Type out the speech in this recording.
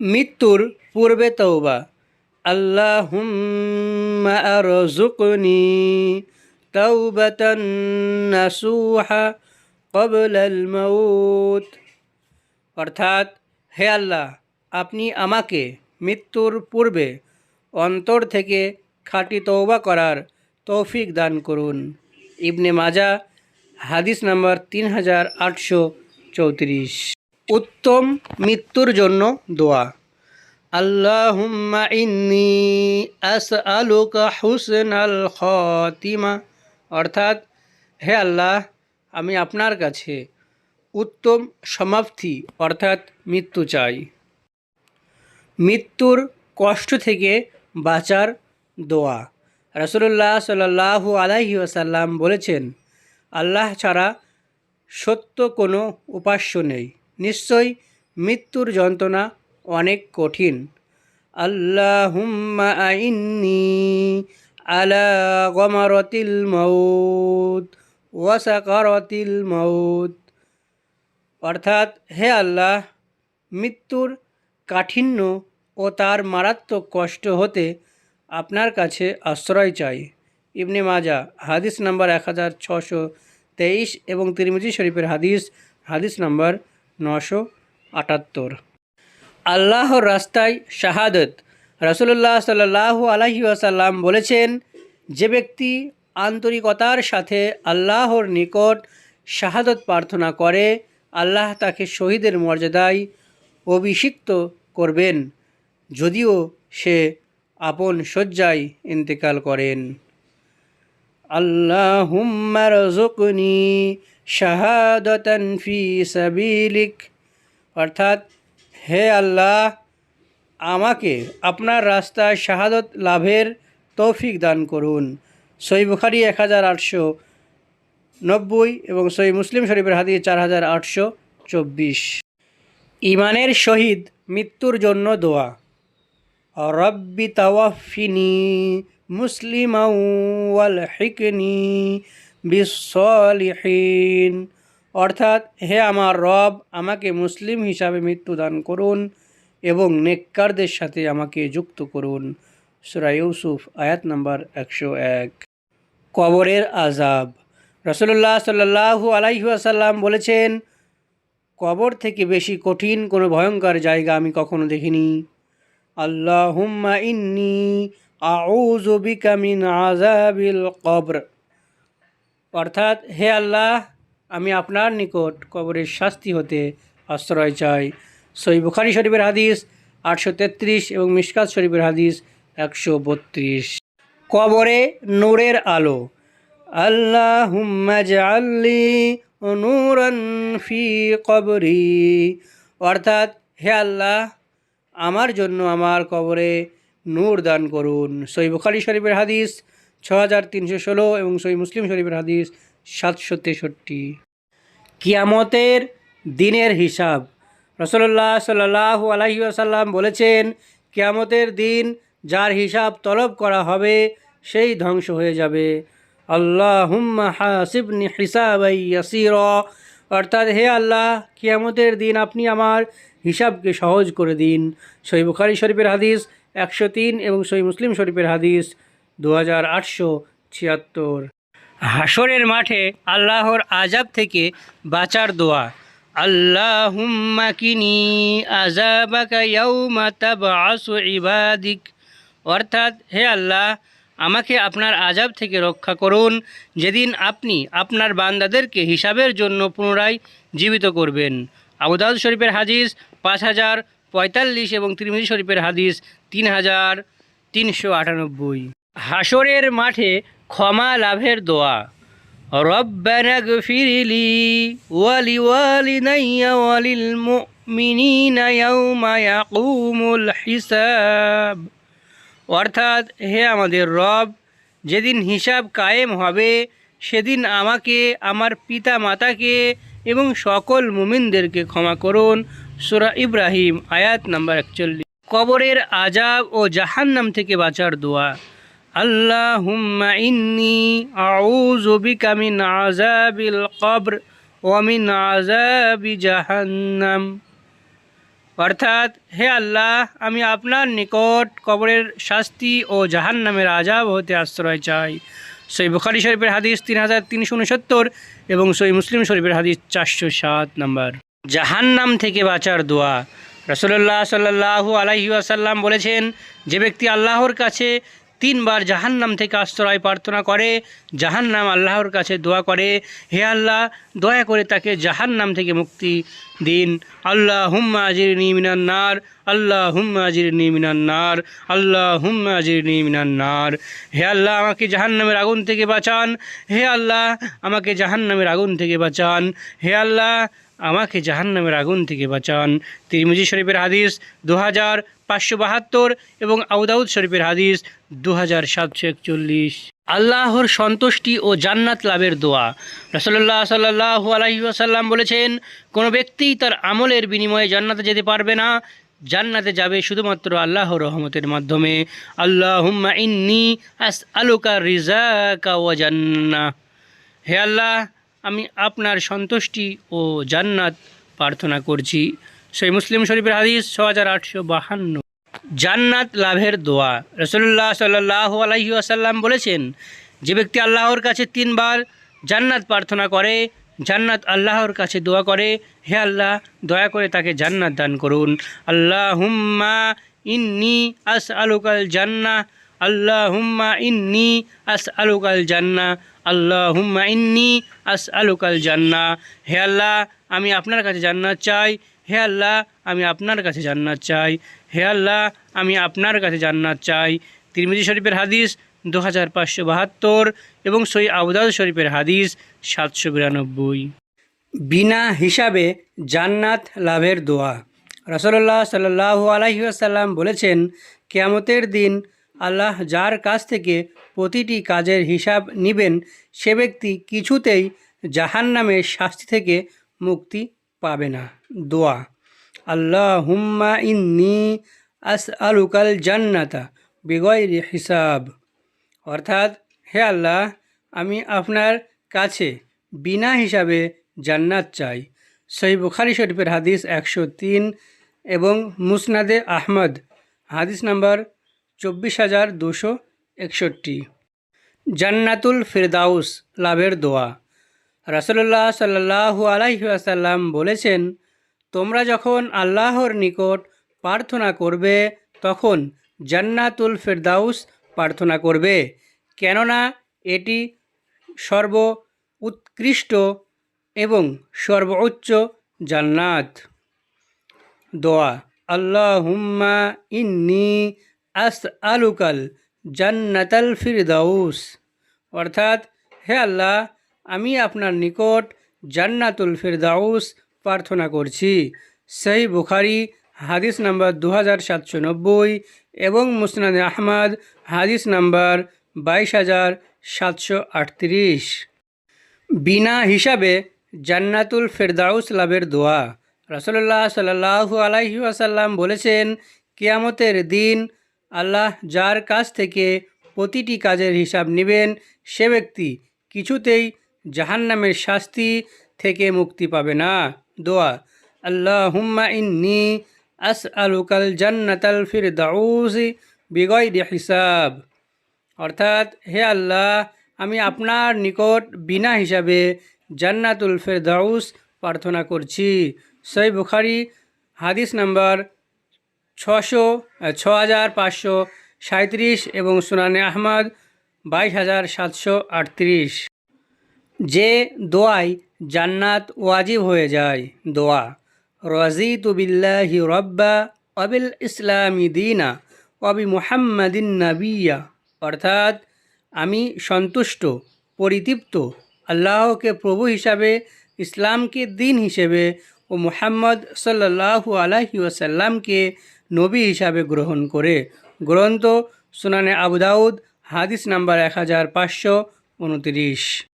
মৃত্যুর পূর্বে তৌবা আল্লাহুম্মা আরজুকনি তাওবাতান নাসুহা কবলাল মাউত। অর্থাৎ, হে আল্লাহ, আপনি আমাকে মৃত্যুর পূর্বে অন্তর থেকে খাঁটি তৌবা করার তৌফিক দান করুন। ইবনে মাজা, হাদিস নাম্বার তিন হাজার আটশো চৌত্রিশ। উত্তম মৃত্যুর জন্য দোয়া। আল্লাহুম্মা ইন্নি আস আলুকা হুসন আল খাতিমা। অর্থাৎ, হে আল্লাহ, আমি আপনার কাছে উত্তম সমাপ্তি, অর্থাৎ মৃত্যু চাই। মৃত্যুর কষ্ট থেকে বাঁচার দোয়া। রসুল্লাহ সাল্লাহু আলাহি আসাল্লাম বলেছেন, আল্লাহ ছাড়া সত্য কোনো উপাস্য নেই। নিশ্চয়ই মৃত্যুর যন্ত্রণা অনেক কঠিন। আল্লাহুম্মা আইন্নি আলা গমারতিল মৌত ওয়াসাকারতিল মৌত অর্থাৎ হে আল্লাহ, মৃত্যুর কাঠিন্য ও তার মারাত্মক কষ্ট হতে আপনার কাছে আশ্রয় চাই। ইবনে মাজা হাদিস নাম্বার এক হাজার ছশো তেইশ এবং তিরমিজি শরীফের হাদিস হাদিস নাম্বার নশো আটাত্তর। আল্লাহর রাস্তায় শাহাদত। রসুল্লাহ সাল্লাহ আলহি আসাল্লাম বলেছেন, যে ব্যক্তি আন্তরিকতার সাথে আল্লাহর নিকট শাহাদত প্রার্থনা করে, আল্লাহ তাকে শহীদের মর্যাদায় অভিষিক্ত করবেন, যদিও সে আপন শয্যায় ইন্তেকাল করেন। আল্লাহুম্মা রজুকনি শাহাদাতান ফি সাবিলিক। অর্থাৎ, হে আল্লাহ, আমাকে আপনার রাস্তায় শাহাদত লাভের তৌফিক দান করুন। সই বুখারি এক হাজার আটশো নব্বই এবং সই মুসলিম শরীফের হাদিয়ে চার হাজার আটশো চব্বিশ। ইমানের শহীদ মৃত্যুর জন্য দোয়া। রব্বি তাওয়াফিনি মুসলিমা ওয়াল হিকনি বিসলিহীন। অর্থাৎ, হে আমার রব, আমাকে মুসলিম হিসাবে মৃত্যুদান করুন এবং নেককারদের সাথে আমাকে যুক্ত করুন। সুরা ইউসুফ, আয়াত নাম্বার একশো এক। কবরের আজাব রসল্লাহ সাল্লাহু আলাইহাসাল্লাম বলেছেন, কবর থেকে বেশি কঠিন কোনো ভয়ঙ্কর জায়গা আমি কখনো দেখিনি। আল্লাহুম্মা ইন্নি বিকা মিন আযাবিল কবর। অর্থাৎ হে আল্লাহ, আমি আপনার নিকট কবরের শাস্তি হতে আশ্রয় চাই। সই বুখারি শরীফের হাদিস আটশো তেত্রিশ এবং মিশকাত শরীফের হাদিস একশো বত্রিশ। কবরে নূরের আলো। আল্লাহুম্মা জাআল্লি নূরান ফি কবরি। অর্থাৎ হে আল্লাহ, আমার জন্য আমার কবরে নূর দান করুন। সই বুখারি শরীফের হাদিস ছ হাজার তিনশো ষোলো এবং সই মুসলিম শরীফের হাদিস সাতশো তেষট্টি। কিয়ামতের দিনের হিসাব। রসল্লাহ সাল্লাহ আলহি আসাল্লাম বলেছেন, কিয়ামতের দিন যার হিসাব তলব করা হবে, সেই ধ্বংস হয়ে যাবে। আল্লাহ হুম্মা হাসিবনি হিসাব অর্থাৎ হে আল্লাহ, কিয়ামতের দিন আপনি আমার হিসাবকে সহজ করে দিন। সই বুখারি শরীফের হাদিস একশো তিন এবং সই মুসলিম শরীফের হাদিস দু হাজার আটশো ছিয়াত্তর। হাসরের মাঠে আল্লাহর আজাব থেকে বাঁচার দোয়া। আল্লাহুম্মা ইবাদিক। অর্থাৎ হে আল্লাহ, আমাকে আপনার আজাব থেকে রক্ষা করুন। যেদিন আপনি আপনার বান্দাদেরকে হিসাবের জন্য পুনরায় জীবিত করবেন। আবুদাউদ শরীফের হাদিস পাঁচ হাজার পঁয়তাল্লিশ এবং তিরমিজি শরীফের হাদিস তিন হাজার তিনশো আটানব্বই। হাসরের মাঠে ক্ষমা লাভের দোয়া। রব্বানা গফিরলি ওয়ালি ওয়ালিদাইয়া ওয়ালিল মুমিনিনা ইয়াউমা ইয়াকুমুল হিসাব। অর্থাৎ হে আমাদের রব, যেদিন হিসাব কায়েম হবে, সেদিন আমাকে, আমার পিতা মাতাকে এবং সকল মুমিনদেরকে ক্ষমা করুন। সুরা ইব্রাহিম, আয়াত নাম্বার একচল্লিশ। কবরের আজাব ও জাহান্নাম থেকে বাঁচার দোয়া। আল্লাহুম্মা ইন্নি আউযু বিকা মিন আযাবিল কবর ওয়া মিন আযাবি জাহান্নাম। অর্থাৎ, হে আল্লাহ, আমি আপনার নিকট কবরের শাস্তি ও জাহান নামের আজাব হতে আশ্রয় চাই। সই বুখারি শরীফের হাদিস তিন হাজার তিনশো উনসত্তর এবং সই মুসলিম শরীফের হাদিস চারশো সাত নম্বর। জাহান্নাম থেকে বাঁচার দোয়া। রসল্লাহ সাল্লাহু আলাইহি আসাল্লাম বলেছেন, যে ব্যক্তি আল্লাহর কাছে তিনবার জাহান্নাম থেকে আশ্রয় প্রার্থনা করে, জাহান্নাম আল্লাহর কাছে দোয়া করে, হে আল্লাহ, দয়া করে তাকে জাহান্নাম থেকে মুক্তি দিন। আল্লাহ হুম্মা আজির মিনান্নার আল্লাহ হুম্মা আজির মিনান্নার আল্লাহ হুম্মা আজির মিনান্নার হে আল্লাহ, আমাকে জাহান্নামের আগুন থেকে বাঁচান। হে আল্লাহ, আমাকে জাহান্নামের আগুন থেকে বাঁচান। হে আল্লাহ, আমাকে জাহান্নামের আগুন থেকে বাঁচান। তিরমিজি শরীফের হাদিস দু হাজার পাঁচশো বাহাত্তর এবং আউদাউদ শরীফের হাদিস দু হাজার সাতশো একচল্লিশ। আল্লাহর সন্তুষ্টি ও জান্নাত লাভের দোয়া। রসল্লাহ সাল্লাহ আলহি আসাল্লাম বলেছেন, কোনো ব্যক্তি তার আমলের বিনিময়ে জান্নাতে যেতে পারবে না। জান্নাতে যাবে শুধুমাত্র আল্লাহর রহমতের মাধ্যমে। আল্লাহ হুম্মা ইন্নি আস আলুকা রিজাকা ও জান্না হে আল্লাহ, আমি আপনার সন্তুষ্টি ও জান্নাত প্রার্থনা করছি। সেই মুসলিম শরীফের হাদিস ছ হাজার আটশো বাহান্ন। জান্নাত লাভের দোয়া। রসুল্লাহ সাল্লাহ আলহি আসাল্লাম বলেছেন, যে ব্যক্তি আল্লাহর কাছে তিনবার জান্নাত প্রার্থনা করে, জান্নাত আল্লাহর কাছে দোয়া করে, হে আল্লাহ, দয়া করে তাকে জান্নাত দান করুন। আল্লাহ হুম্মা ইন্নি আস আলুকাল জান্না আল্লাহ হুম্মা ইন্নি আস আলুকাল জান্না আল্লাহ হুম্মা ইন্নি আস আলুকাল জান্না। হে আল্লাহ, আমি আপনার কাছে জান্নাত চাই হে আল্লাহ, আমি আপনার কাছে জান্নাত চাই। হে আল্লাহ, আমি আপনার কাছে জান্নাত চাই। তিরমিজি শরীফের হাদিস দু হাজার পাঁচশো বাহাত্তর এবং সই আবুদাল শরীফের হাদিস সাতশো বিরানব্বই। বিনা হিসাবে জান্নাত লাভের দোয়া। রসল্লাহ সাল্লাহ আলহিউসাল্লাম বলেছেন, কেয়ামতের দিন আল্লাহ যার কাছ থেকে প্রতিটি কাজের হিসাব নিবেন, সে ব্যক্তি কিছুতেই জাহান্নামের শাস্তি থেকে মুক্তি পাবে না। দোয়া। আল্লাহ হুম্মা ইন্নি আস আলুকাল জান্নাতা বেগয় হিসাব। অর্থাৎ, হে আল্লাহ, আমি আপনার কাছে বিনা হিসাবে জান্নাত চাই। সহি বুখারি শরীফের হাদিস একশো তিন এবং মুসনাদে আহমদ। হাদিস নাম্বার চব্বিশ হাজার দুশো একষট্টি। জান্নাতুল ফেরদাউস লাভের দোয়া। রাসলুল্লাহ সাল্লাহু আলাইসাল্লাম বলেছেন, তোমরা যখন আল্লাহর নিকট প্রার্থনা করবে, তখন জান্নাতুল ফেরদাউস প্রার্থনা করবে। কেননা এটি সর্ব উৎকৃষ্ট এবং সর্বোচ্চ জান্নাত। দোয়া আল্লাহ হুম্মা ইন্নি আস আলুকাল জান্নাতাল ফিরদাউস। অর্থাৎ, হে আল্লাহ আমি আপনার নিকট জান্নাতুল ফিরদাউস প্রার্থনা করছি। সেই বুখারি, হাদিস নাম্বার দু হাজার সাতশো নব্বই এবং মুসনাদ আহমদ, হাদিস নাম্বার বাইশ হাজার সাতশো আটত্রিশ। বিনা হিসাবে জান্নাতুল ফেরদাউস লাভের দোয়া। রসল্লাহ সাল্লাহু আলাইহি আসাল্লাম বলেছেন, কেয়ামতের দিন আল্লাহ যার কাছ থেকে প্রতিটি কাজের হিসাব নেবেন, সে ব্যক্তি কিছুতেই জাহান্নামের শাস্তি থেকে মুক্তি পাবে না। দোয়া আল্লাহ হুম্মা ইন্নি আস আলুকাল জান্নাতাল ফির দাউসি বিগয় হিসাব। অর্থাৎ, হে আল্লাহ, আমি আপনার নিকট বিনা হিসাবে জান্নাতুল ফেরদাউস প্রার্থনা করছি। সই বুখারি, হাদিস নাম্বার ছশো ছ হাজার পাঁচশো সাঁত্রিশ এবং সুনানে আহমদ বাইশ হাজার সাতশো আটত্রিশ। যে দোয়াই জান্নাত ওয়াজিব হয়ে যায়। দোয়া রাজি তুবিল্লাহি রব্বা অবিল ইসলামী দিনা অবি মুহাম্মাদিন নাবিয়া। অর্থাৎ, আমি সন্তুষ্ট, পরিতৃপ্ত, আল্লাহকে প্রভু হিসাবে, ইসলামকে দিন হিসেবে ও মুহাম্মদ সাল্লাহু আলাহি ওয়াসাল্লামকে নবী হিসাবে গ্রহণ করে। গ্রন্থ সুনানে আবুদাউদ হাদিস নাম্বার এক হাজার পাঁচশো উনতিরিশ।